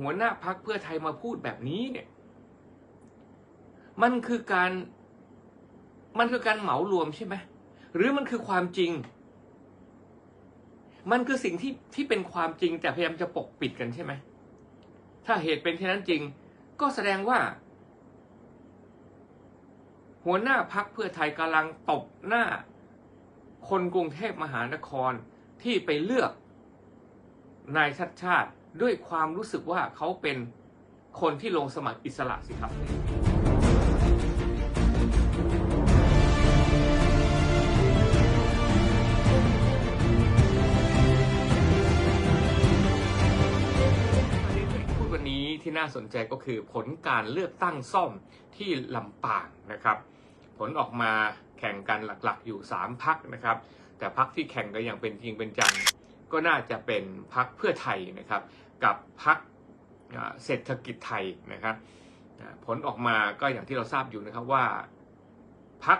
หัวหน้าพักเพื่อไทยมาพูดแบบนี้เนี่ย มันคือการ มันคือการเหมารวมใช่ไหมหรือมันคือความจริง มันคือสิ่งที่ที่เป็นความจริงแต่พยายามจะปกปิดกันใช่ไหมถ้าเหตุเป็นเช่นนั้นจริง ก็แสดงว่า หัวหน้าพักเพื่อไทยกำลังตบหน้า คนกรุงเทพมหานครที่ไปเลือกนายชัดชาติ ด้วยความรู้สึกว่าเขาเป็นคนที่ลงสมัครอิสระสิครับ พูดวันนี้ที่น่าสนใจก็คือผลการเลือกตั้งซ่อมที่ลำปางนะครับ ผลออกมาแข่งกันหลักๆอยู่ 3พักนะครับ แต่พักที่แข่งกันอย่างเป็นจริงเป็นจังก็น่าจะเป็นพักเพื่อไทยนะครับ กับพักเศรษฐกิจไทยนะครับผลออกมาก็อย่างที่เราทราบอยู่นะครับว่าพัก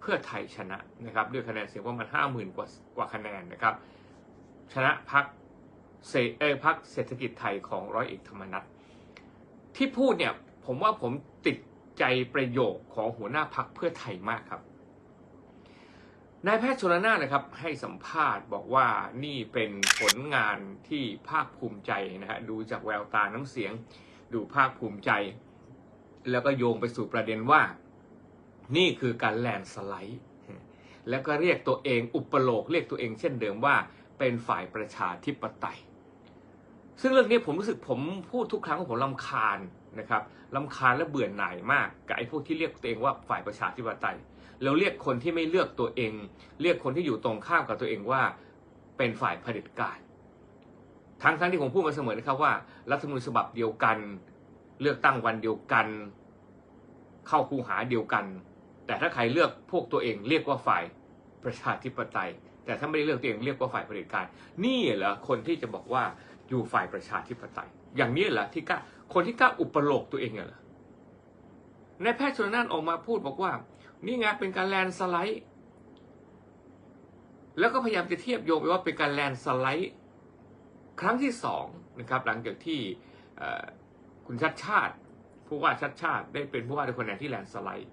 เพื่อไทยชนะนะครับด้วยคะแนนเสียงประมาณห้าหมื่นกว่ากว่าคะแนนนะครับ ชนะพักเศรษเออพักเศรษฐกิจไทยของร้อยเอกธรรมนัฐที่พูดเนี่ยผมว่าผมติดใจประโยคของหัวหน้าพักเพื่อไทยมากครับ นายแพทย์ชนละนานนะครับให้สัมภาษณ์บอกว่านี่เป็นผลงานที่ภาคภูมิใจนะฮะดูจากแววตาน้ำเสียง ดูภาคภูมิใจ แล้วก็โยงไปสู่ประเด็นว่า นี่คือการแลนด์สไลด์แล้วก็เรียกตัวเองอุปโลกเรียกตัวเองเช่นเดิมว่า เป็นฝ่ายประชาธิปไตย ซึ่งเรื่องนี้ผมรู้สึกผมพูดทุกครั้งว่าผมลำคาญนะครับลำคาญและเบื่อหน่ายมากกับไอ้พวกที่เรียกตัวเองว่าฝ่ายประชาธิปไตย แล้วเรียกคนที่ไม่เลือกตัวเอง เรียกคนที่อยู่ตรงข้ามกับตัวเองว่าเป็นฝ่ายเผด็จการทั้งทั้งที่ผมพูดมาเสมอนะครับว่ารัฐธรรมนูญฉบับเดียวกัน เลือกตั้งวันเดียวกัน เข้าคูหาเดียวกัน แต่ถ้าใครเลือกพวกตัวเองเรียกว่าฝ่ายประชาธิปไตย แต่ถ้าไม่ได้เลือกตัวเองเรียกว่าฝ่ายเผด็จการ นี่เหรอคนที่จะบอกว่าอยู่ฝ่ายประชาธิปไตย อย่างนี้เหรอที่กล้าคนที่กล้าอุปโลกตัวเองเหรอนายแพทย์ชนน่านออกมาพูดบอกว่า นี่ไงเป็นการแลนสไลด์ แล้วก็พยายามจะเทียบโยงไปว่าเป็นการแลนสไลด์ ครั้งที่สองนะครับ หลังจากที่คุณชัดชาติผู้ว่าชัดชาติได้เป็นผู้ว่าด้วยคะแนนที่แลนสไลด์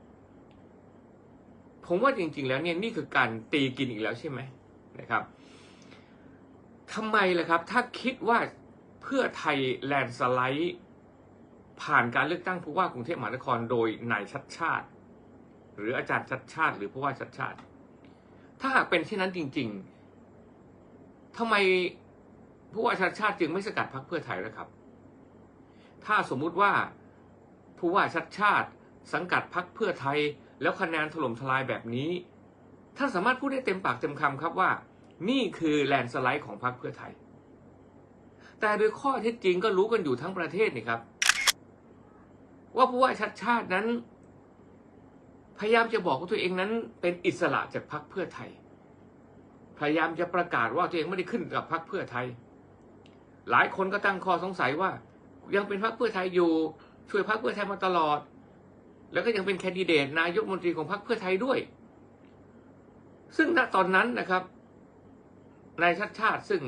ผมว่าจริง ๆ แล้วเนี่ยนี่คือการตีกินอีกแล้วใช่ไหมนะครับทำไมล่ะครับ ถ้าคิดว่าเพื่อไทยแลนสไลด์ ผ่านการเลือกตั้งผู้ว่ากรุงเทพมหานครโดยนายชัดชาติ หรืออาจารย์ชัดชาติ หรือผู้ว่าชัดชาติ ถ้าหากเป็นเช่นนั้นจริง ๆทำไมผู้ว่าชัดชาติจึงไม่สกัดพรรคเพื่อไทยละครับ ถ้าสมมุติว่าผู้ว่าชัดชาติ สังกัดพรรคเพื่อไทย แล้วคะแนนถล่มทลายแบบนี้ท่านสามารถพูดได้เต็มปากเต็มคำครับว่า นี่คือแลนสไลด์ของพรรคเพื่อไทย แต่โดยข้อเท็จจริงก็รู้กันอยู่ทั้งประเทศนี่ครับ ว่าผู้ว่าชัดชาตินั้น พยายามจะบอกว่าตัวเองนั้นเป็นอิสระจากพรรคเพื่อไทย พยายามจะประกาศว่าตัวเองไม่ได้ขึ้นกับพรรคเพื่อไทย หลายคนก็ตั้งข้อสงสัยว่า ยังเป็นพรรคเพื่อไทยอยู่ ช่วยพรรคเพื่อไทยมาตลอด แล้วก็ยังเป็นแคนดิเดตนายกมนตรีของพรรคเพื่อไทยด้วย ซึ่งณตอนนั้นนะครับนายชัดชาติซึ่ง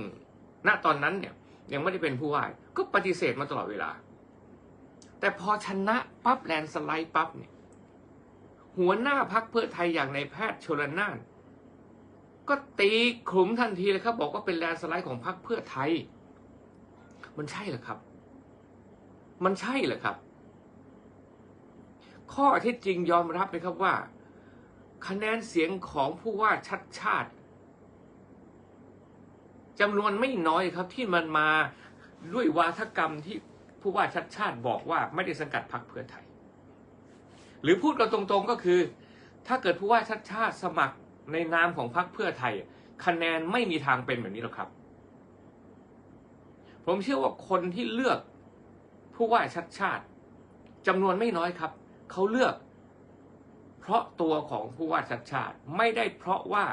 ณตอนนั้นเนี่ยยังไม่ได้เป็นผู้ว่าก็ปฏิเสธมาตลอดเวลา แต่พอชนะปั๊บแลนด์สไลด์ปั๊บเนี่ย หัวหน้าพักเพื่อไทยอย่างในแพทย์ชลนานก็ตีขลุมทันทีเลยครับ บอกว่าเป็นแลนสไลด์ของพักเพื่อไทย มันใช่เหรอครับ มันใช่เหรอครับ ข้อเท็จจริงยอมรับไหมครับว่า คะแนนเสียงของผู้ว่าชัดชาติจำนวนไม่น้อยครับที่มันมาด้วยวาทกรรมที่ผู้ว่าชัดชาติบอกว่าไม่ได้สังกัดพรรคเพื่อไทย หรือพูดกันตรงๆก็คือ ถ้าเกิดผู้ว่าชัดชาติสมัครในนามของพรรคเพื่อไทย คะแนนไม่มีทางเป็นแบบนี้หรอกครับ ผมเชื่อว่าคนที่เลือกผู้ว่าชัดชาติจำนวนไม่น้อยครับ เขาเลือก เพราะตัวของผู้ว่าชัดชาติไม่ได้เพราะว่า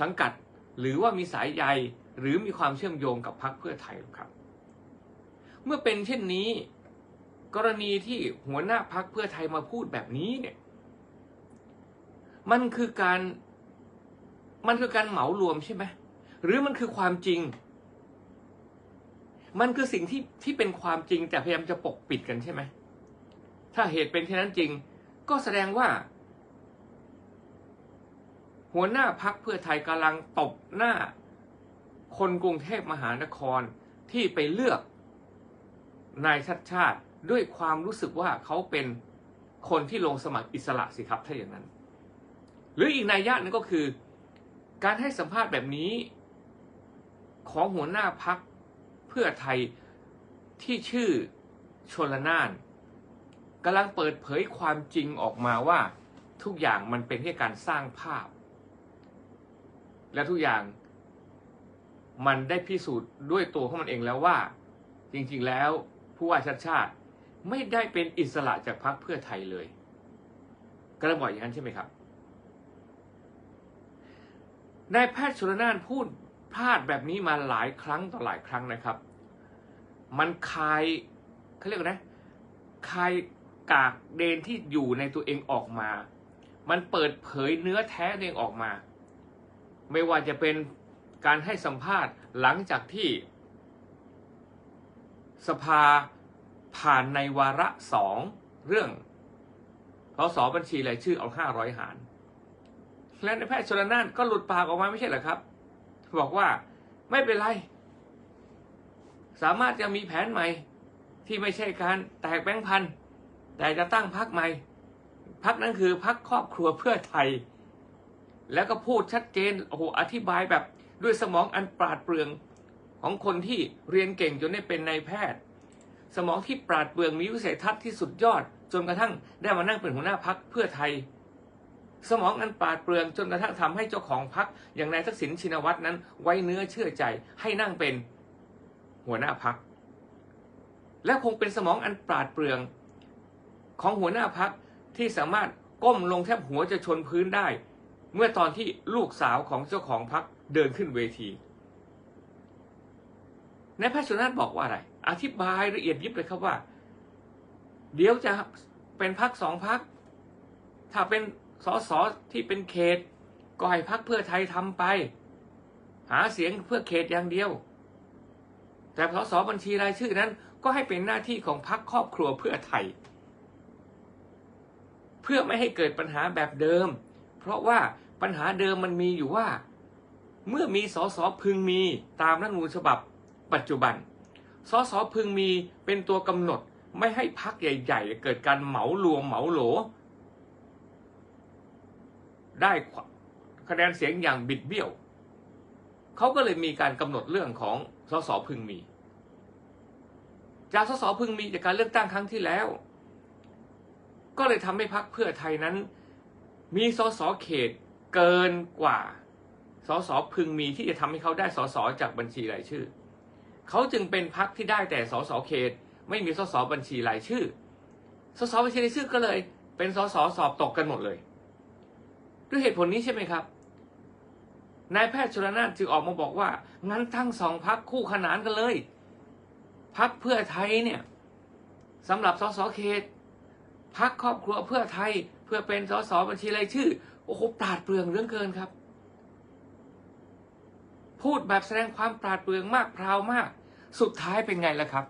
สังกัดหรือว่ามีสายใยหรือมีความเชื่อมโยงกับพรรคเพื่อไทยหรอกครับ เมื่อเป็นเช่นนี้ กรณีที่หัวหน้าพรรคเพื่อไทยมาพูดแบบนี้เนี่ยมันคือการมันคือการเหมารวมใช่ไหมหรือมันคือความจริง มันคือสิ่งที่ที่เป็นความจริงแต่พยายามจะปกปิดกันใช่ไหมถ้าเหตุเป็นเช่นนั้นจริง ก็แสดงว่า หัวหน้าพักเพื่อไทยกำลังตบหน้า คนกรุงเทพมหานครที่ไปเลือกนายชัดชาติ ด้วยความรู้สึกว่าเขาเป็นคนที่ลงสมัครอิสระสิครับถ้าอย่างนั้น หรืออีกนัยยะนึงก็คือ การให้สัมภาษณ์แบบนี้ ของหัวหน้าพักเพื่อไทยที่ชื่อชนละนานกำลังเปิดเผยความจริงออกมาว่าทุกอย่างมันเป็นแค่การสร้างภาพ และทุกอย่างมันได้พิสูจน์ด้วยตัวของมันเองแล้วว่า จริงๆแล้วผู้ว่าชัดชาติ ไม่ได้เป็นอิสระจากพรรคเพื่อไทยเลยกระบอกอย่างนั้นใช่ไหมครับนายแพทย์ชลนานพูดพลาดแบบนี้มาหลายครั้งต่อหลายครั้งนะครับ มันคายเขาเรียกว่านะคายกากเดนที่อยู่ในตัวเองออกมา มันเปิดเผยเนื้อแท้ตัวเองออกมา ไม่ว่าจะเป็นการให้สัมภาษณ์หลังจากที่สภา ผ่านในวาระสองเรื่องพสบัญชีรายชื่อเอาห้าร้อยหาร และในแพทย์ชลนานก็หลุดปากออกมาไม่ใช่เหรอครับ บอกว่าไม่เป็นไร สามารถจะมีแผนใหม่ที่ไม่ใช่การแตกแบงค์พันแต่จะตั้งพักใหม่ พักนั้นคือพักครอบครัวเพื่อไทย แล้วก็พูดชัดเจนโอ้โหอธิบายแบบด้วยสมองอันปราดเปรื่องของคนที่เรียนเก่งจนได้เป็นนายแพทย์ สมองที่ปราดเปรื่องมีวิสัยทัศน์ที่สุดยอด จนกระทั่งได้มานั่งเป็นหัวหน้าพักเพื่อไทย สมองอันปราดเปรื่องจนกระทั่งทำให้เจ้าของพักอย่างนายทักษิณชินวัตรนั้น ไว้เนื้อเชื่อใจให้นั่งเป็นหัวหน้าพัก และคงเป็นสมองอันปราดเปรื่องของหัวหน้าพักที่สามารถก้มลงแทบหัวจะชนพื้นได้ เมื่อตอนที่ลูกสาวของเจ้าของพักเดินขึ้นเวที ในแพทย์ชนนัทบอกว่าอะไร อธิบายละเอียดยิบเลยครับว่า เดี๋ยวจะเป็นพักสองพัก ถ้าเป็นสสที่เป็นเขต ก็ให้พักเพื่อไทยทำไป หาเสียงเพื่อเขตอย่างเดียว แต่สสบัญชีรายชื่อนั้น ก็ให้เป็นหน้าที่ของพักครอบครัวเพื่อไทย เพื่อไม่ให้เกิดปัญหาแบบเดิม เพราะว่าปัญหาเดิมมันมีอยู่ว่า เมื่อมีสสพึงมีตามรัฐมนูญฉบับ ปัจจุบัน สสพึงมีเป็นตัวกำหนดไม่ให้พักใหญ่ ๆ เกิดการเหมารวมเหมาโหล ได้คะแนนเสียงอย่างบิดเบี้ยว เขาก็เลยมีการกำหนดเรื่องของสสพึงมี จากสสพึงมีจากการเลือกตั้งครั้งที่แล้ว ก็เลยทำให้พักเพื่อไทยนั้น มีสสเขตเกินกว่าสสพึงมีที่จะทำให้เขาได้สสจากบัญชีรายชื่อ เขาจึงเป็นพักที่ได้แต่สสเขต ไม่มีสสบัญชีรายชื่อ สสบัญชีรายชื่อก็เลย เป็นสสสอบตกกันหมดเลย ด้วยเหตุผลนี้ใช่ไหมครับ นายแพทย์ชลนานจึงออกมาบอกว่า งั้นทั้งสองพักคู่ขนานกันเลย พักเพื่อไทยเนี่ยสำหรับสสเขตพักครอบครัวเพื่อไทยเพื่อเป็นสสบัญชีรายชื่อ โอ้โหปราดเปรื่องเรื่องเกินครับ พูดแบบแสดงความปราดเปรื่องมากพราวมาก สุดท้ายเป็นไงล่ะครับ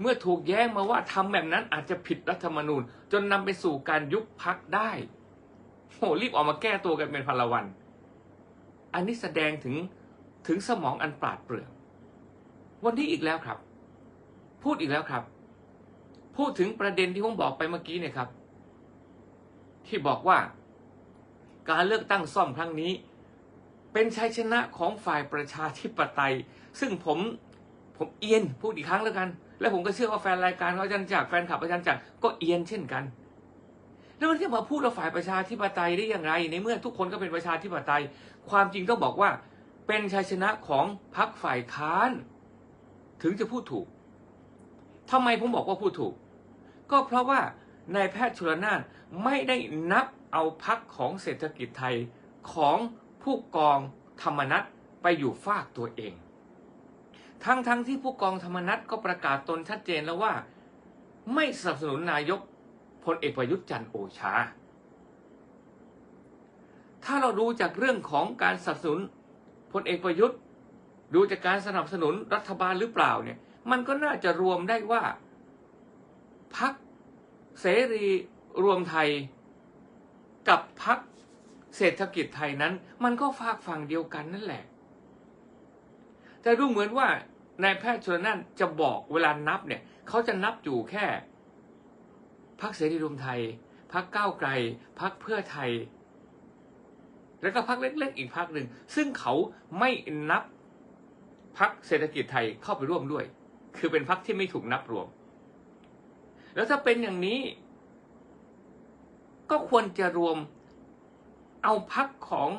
เมื่อถูกแย้งมาว่าทำแบบนั้นอาจจะผิดรัฐธรรมนูญ จนนำไปสู่การยุบพักได้โหรีบออกมาแก้ตัวกันเป็นพลวัน อันนี้แสดงถึงถึงสมองอันปราดเปรื่อง วันนี้อีกแล้วครับ พูดอีกแล้วครับ พูดถึงประเด็นที่ผมบอกไปเมื่อกี้เนี่ยครับ ที่บอกว่า การเลือกตั้งซ่อมครั้งนี้ เป็นชัยชนะของฝ่ายประชาธิปไตย ซึ่งผมผมเอียนพูดอีกครั้งแล้วกัน และผมก็เชื่อว่าแฟนรายการเขาอาจารย์จักแฟนขับอาจารย์จักก็เอียนเช่นกัน แล้วมันจะมาพูดว่าฝ่ายประชาธิปไตยได้อย่างไร ในเมื่อทุกคนก็เป็นประชาธิปไตย ความจริงต้องบอกว่า เป็นชัยชนะของพรรคฝ่ายค้าน ถึงจะพูดถูกทำไมผมบอกว่าพูดถูก ก็เพราะว่านายแพทย์ชุลนานไม่ได้นับเอาพักของเศรษฐกิจไทยของ ผู้กองธรรมนัตไปอยู่ฝากตัวเอง ทั้งทั้งที่ผู้กองธรรมนัตก็ประกาศตนชัดเจนแล้วว่า ไม่สนับสนุนนายกพลเอกประยุทธ์จันทร์โอชา ถ้าเราดูจากเรื่องของการสนับสนุนพลเอกประยุทธ์ ดูจากการสนับสนุนรัฐบาลหรือเปล่าเนี่ย มันก็น่าจะรวมได้ว่าพักเสรีรวมไทยกับพัก เศรษฐกิจไทยนั้น มันก็ฝากฝั่งเดียวกันนั่นแหละ แต่ดูเหมือนว่านายแพทย์ชนนั่นจะบอกเวลานับเนี่ย เขาจะนับอยู่แค่พักเสรีรวมไทยพักก้าวไกลพักเพื่อไทย แล้วก็พักเล็กๆอีกพักหนึ่ง ซึ่งเขาไม่นับพักเศรษฐกิจไทยเข้าไปร่วมด้วย คือเป็นพักที่ไม่ถูกนับรวม แล้วถ้าเป็นอย่างนี้ ก็ควรจะรวม เอาพักของ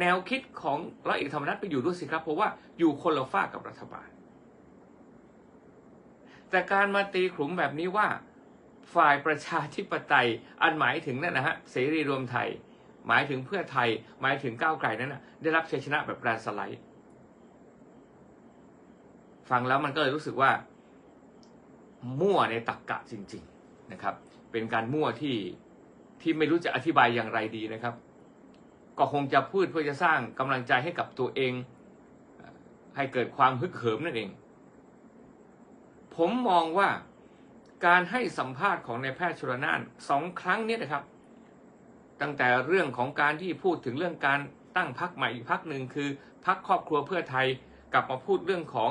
แนวคิดของร้อยเอกธรรมนัฐไปอยู่ด้วยสิครับ เพราะว่าอยู่คนละฝ้ากับรัฐบาล แต่การมาตีขลุมแบบนี้ว่าฝ่ายประชาธิปไตยอันหมายถึงนั่นนะฮะเสรีรวมไทย หมายถึงเพื่อไทย หมายถึงก้าวไกลนั้นนะได้รับชัยชนะแบบแรนสไลด์ฟังแล้วมันก็เลยรู้สึกว่า มั่วในตักกะจริง ๆนะครับ เป็นการมั่วที่ที่ไม่รู้จะอธิบายอย่างไรดีนะครับ ก็คงจะพูดเพื่อจะสร้างกำลังใจให้กับตัวเอง ให้เกิดความฮึกเหิมนั่นเอง ผมมองว่าการให้สัมภาษณ์ของนายแพทย์ชลนานสองครั้งเนี้นะครับ ตั้งแต่เรื่องของการที่พูดถึงเรื่องการตั้งพักใหม่อีกพักหนึ่งคือพักครอบครัวเพื่อไทยกลับมาพูดเรื่องของ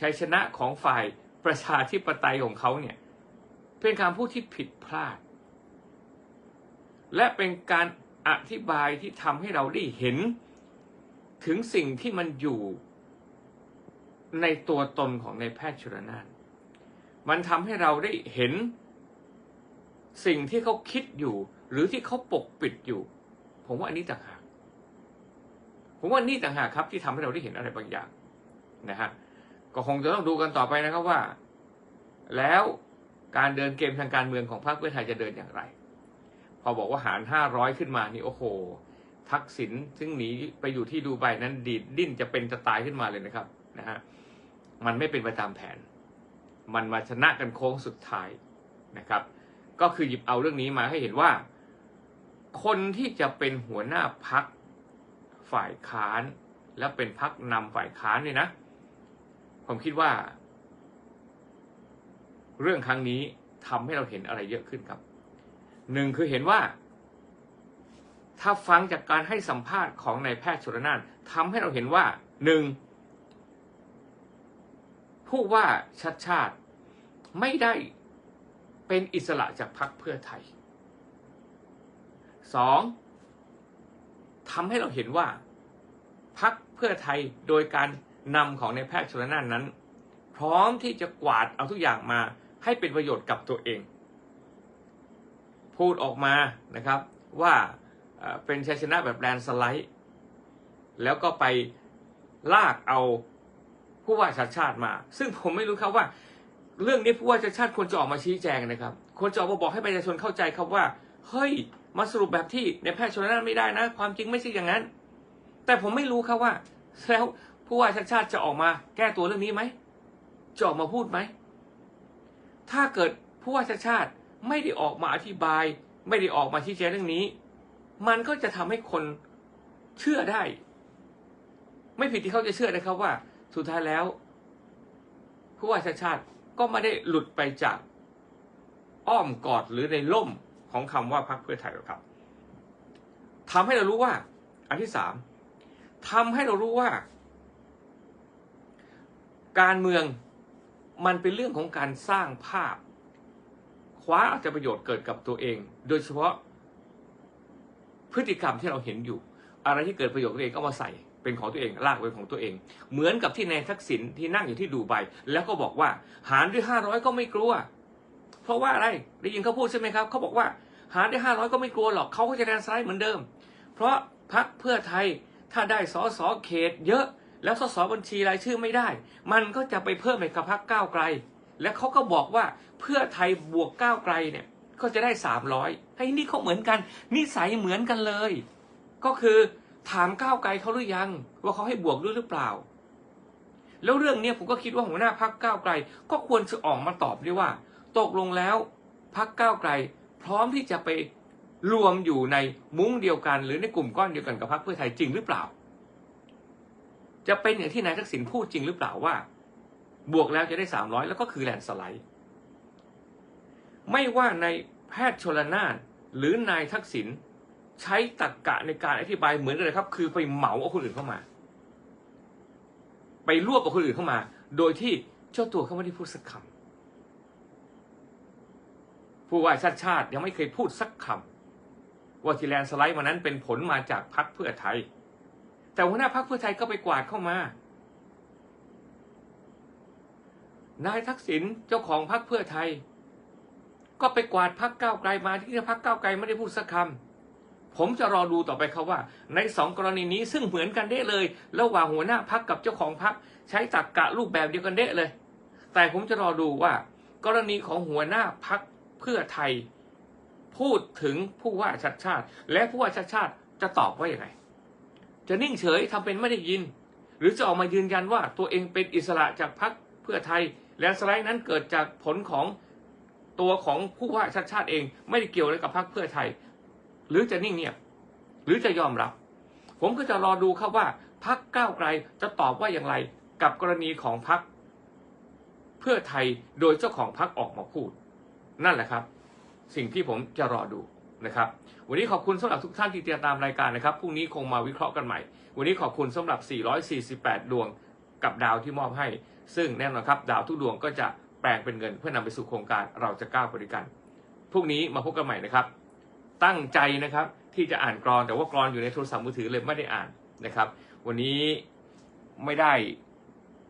ชัยชนะของฝ่ายประชาธิปไตยของเขาเนี่ยเป็นการพูดที่ผิดพลาด และเป็นการ อธิบายที่ทำให้เราได้เห็น ถึงสิ่งที่มันอยู่ในตัวตนของนายแพทย์ชลนานมันทำให้เราได้เห็น สิ่งที่เขาคิดอยู่ หรือที่เขาปกปิดอยู่ ผมว่าอันนี้ต่างหาก ผมว่านี่ต่างหากครับที่ทำให้เราได้เห็นอะไรบางอย่างนะฮะก็คงจะต้องดูกันต่อไปนะครับว่า แล้วการเดินเกมทางการเมืองของพรรคเพื่อไทยจะเดินอย่างไร พอบอกว่าหารห้าร้อยขึ้นมานี่โอ้โห ทักษิณซึ่งหนีไปอยู่ที่ดูไบนั้นดีดดิ้นจะเป็นจะตายขึ้นมาเลยนะครับนะฮะมันไม่เป็นไปตามแผน มันมาชนะกันโค้งสุดท้ายนะครับ ก็คือหยิบเอาเรื่องนี้มาให้เห็นว่า คนที่จะเป็นหัวหน้าพักฝ่ายค้าน และเป็นพักนำฝ่ายค้านเนี่ยนะ ผมคิดว่า เรื่องครั้งนี้ทำให้เราเห็นอะไรเยอะขึ้นครับ หนึ่งคือเห็นว่า ถ้าฟังจากการให้สัมภาษณ์ของนายแพทย์ชลนานทำให้เราเห็นว่าหนึ่งผู้ว่าชัดชาติไม่ได้เป็นอิสระจากพรรคเพื่อไทยสองทำให้เราเห็นว่าพรรคเพื่อไทยโดยการนำของนายแพทย์ชลนานนั้น พร้อมที่จะกวาดเอาทุกอย่างมาให้เป็นประโยชน์กับตัวเอง พูดออกมานะครับว่าเป็นชัยชนะแบบแลนสไลด์ แล้วก็ไปลากเอาผู้ว่าชาติชาติมา ซึ่งผมไม่รู้ครับว่า เรื่องนี้ผู้ว่าชาติชาติควรจะออกมาชี้แจงนะครับควรจะออกมาบอกให้ประชาชนเข้าใจครับว่าเฮ้ยมาสรุปแบบที่ในแพทย์ชนน่านไม่ได้นะ ความจริงไม่ใช่อย่างนั้น แต่ผมไม่รู้ครับว่าแล้วผู้ว่าชาติชาติจะออกมาแก้ตัวเรื่องนี้ไหมจะออกมาพูดไหมถ้าเกิดผู้ว่าชาติชาติ ไม่ได้ออกมาอธิบาย ไม่ได้ออกมาชี้แจงเรื่องนี้ มันก็จะทำให้คนเชื่อได้ ไม่ผิดที่เขาจะเชื่อนะครับว่า สุดท้ายแล้วผู้ว่าชาติชาติก็ไม่ได้หลุดไปจากอ้อมกอดหรือในล่มของคำว่าพรรคเพื่อไทยหรอกครับทำให้เรารู้ว่า อันที่สามทำให้เรารู้ว่า การเมืองมันเป็นเรื่องของการสร้างภาพ คว้าเอาแต่ประโยชน์เกิดกับตัวเอง โดยเฉพาะ พฤติกรรมที่เราเห็นอยู่ อะไรที่เกิดประโยชน์ตัวเองก็มาใส่เป็นของตัวเองลากเป็นของตัวเอง เหมือนกับที่นายทักษิณที่นั่งอยู่ที่ดูไบแล้วก็บอกว่า หารด้วยห้าร้อยก็ไม่กลัว เพราะว่าอะไรได้ยินเขาพูดใช่ไหมครับเขาบอกว่า หารด้วยห้าร้อยก็ไม่กลัวหรอกเขาก็จะแดนซ้ายเหมือนเดิม เพราะพักเพื่อไทยถ้าได้สอสอเขต เยอะ แล้วสอสอบัญชีรายชื่อไม่ได้ มันก็จะไปเพิ่มในกับพักก้าวไกล และเขาก็บอกว่าเพื่อไทยบวกก้าวไกลเนี่ยก็จะได้สามร้อยให้นี่เขาเหมือนกัน นิสัยเหมือนกันเลย ก็คือถามก้าวไกลเขาหรือยัง ว่าเขาให้บวกด้วยหรือเปล่า แล้วเรื่องนี้ผมก็คิดว่าหัวหน้าพักก้าวไกล ก็ควรจะออกมาตอบด้วยว่า ตกลงแล้วพักก้าวไกล พร้อมที่จะไปรวมอยู่ในมุ้งเดียวกัน หรือในกลุ่มก้อนเดียวกันกับพรรคเพื่อไทยจริงหรือเปล่า จะเป็นอย่างที่นายทักษิณพูดจริงหรือเปล่าว่า บวกแล้วจะได้สามร้อยแล้วก็คือแลนสไลด์ ไม่ว่าในแพทย์ชลนานหรือนายทักษิณใช้ตรรกะในการอธิบายเหมือนกันเลยครับ คือไปเหมาเอาคนอื่นเข้ามา ไปรวบเอาคนอื่นเข้ามา โดยที่เจ้าตัวเขาไม่ได้พูดสักคำผู้ว่าชาติชาติยังไม่เคยพูดสักคำว่าที่แลนสไลด์มานั้นเป็นผลมาจากพรรคเพื่อไทย แต่หัวหน้าพรรคเพื่อไทยก็ไปกวาดเข้ามา นายทักษิณเจ้าของพรรคเพื่อไทย ก็ไปกวาดพรรคก้าวไกลมาที่พรรคก้าวไกลไม่ได้พูดสักคำผมจะรอดูต่อไปครับว่า ในสองกรณีนี้ซึ่งเหมือนกันเด้เลย ระหว่างหัวหน้าพรรคกับเจ้าของพรรคใช้ตรรกะรูปแบบเดียวกันเด้เลย แต่ผมจะรอดูว่า กรณีของหัวหน้าพรรคเพื่อไทย พูดถึงผู้ว่าชัดชาติ และผู้ว่าชัดชาติจะตอบว่าอย่างไรจะนิ่งเฉยทำเป็นไม่ได้ยิน หรือจะออกมายืนยันว่าตัวเองเป็นอิสระจากพรรคเพื่อไทย และสไลด์นั้นเกิดจากผลของตัวของผู้ว่าชัดชาติเอง ไม่ได้เกี่ยวอะไรกับพรรคเพื่อไทย หรือจะนิ่งเงียบหรือจะยอมรับ ผมก็จะรอดูครับว่าพรรคก้าวไกลจะตอบว่าอย่างไรกับกรณีของพรรคเพื่อไทยโดยเจ้าของพรรคออกมาพูด นั่นแหละครับ สิ่งที่ผมจะรอดูนะครับ วันนี้ขอบคุณสำหรับทุกท่านที่ติดตามรายการนะครับพรุ่งนี้คงมาวิเคราะห์กันใหม่ วันนี้ขอบคุณสำหรับ 448 ดวงกับดาวที่มอบให้ ซึ่งแน่นอนครับดาวทุกดวงก็จะแปลงเป็นเงิน เพื่อนำไปสู่โครงการเราจะก้าวไปด้วยกันพรุ่งนี้มาพบกันใหม่นะครับ ตั้งใจนะครับที่จะอ่านกรอนแต่ว่ากรอนอยู่ในโทรศัพท์มือถือเลยไม่ได้อ่านนะครับ วันนี้ไม่ได้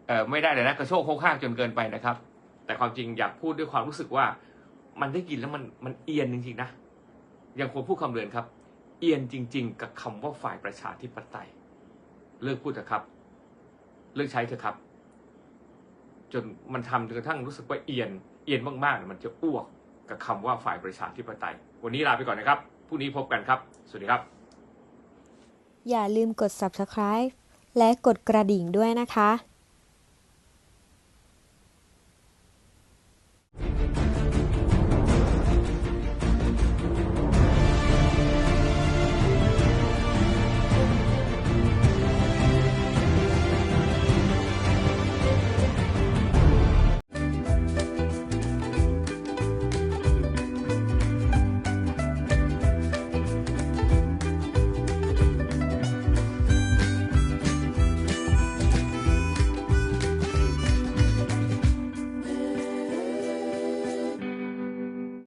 เอ่อไม่ได้เลยนะกระโชกโค้งข้างจนเกินไปนะครับ แต่ความจริงอยากพูดด้วยความรู้สึกว่ามันได้ยินแล้วมันมันเอียนจริงๆนะยังคงพูดคำเรือนครับ เอียนจริง ๆ กับคำว่าฝ่ายประชาธิปไตย เลิกพูดเถอะครับ เลิกใช้เถอะครับ จนมันทำจนกระทั่งรู้สึกว่าเอียนเอียนมากๆมันจะอ้วกกับคำว่าฝ่ายประชาธิปไตย วันนี้ลาไปก่อนนะครับพรุ่งนี้พบกันครับ สวัสดีครับ อย่าลืมกด subscribe และกดกระดิ่งด้วยนะคะ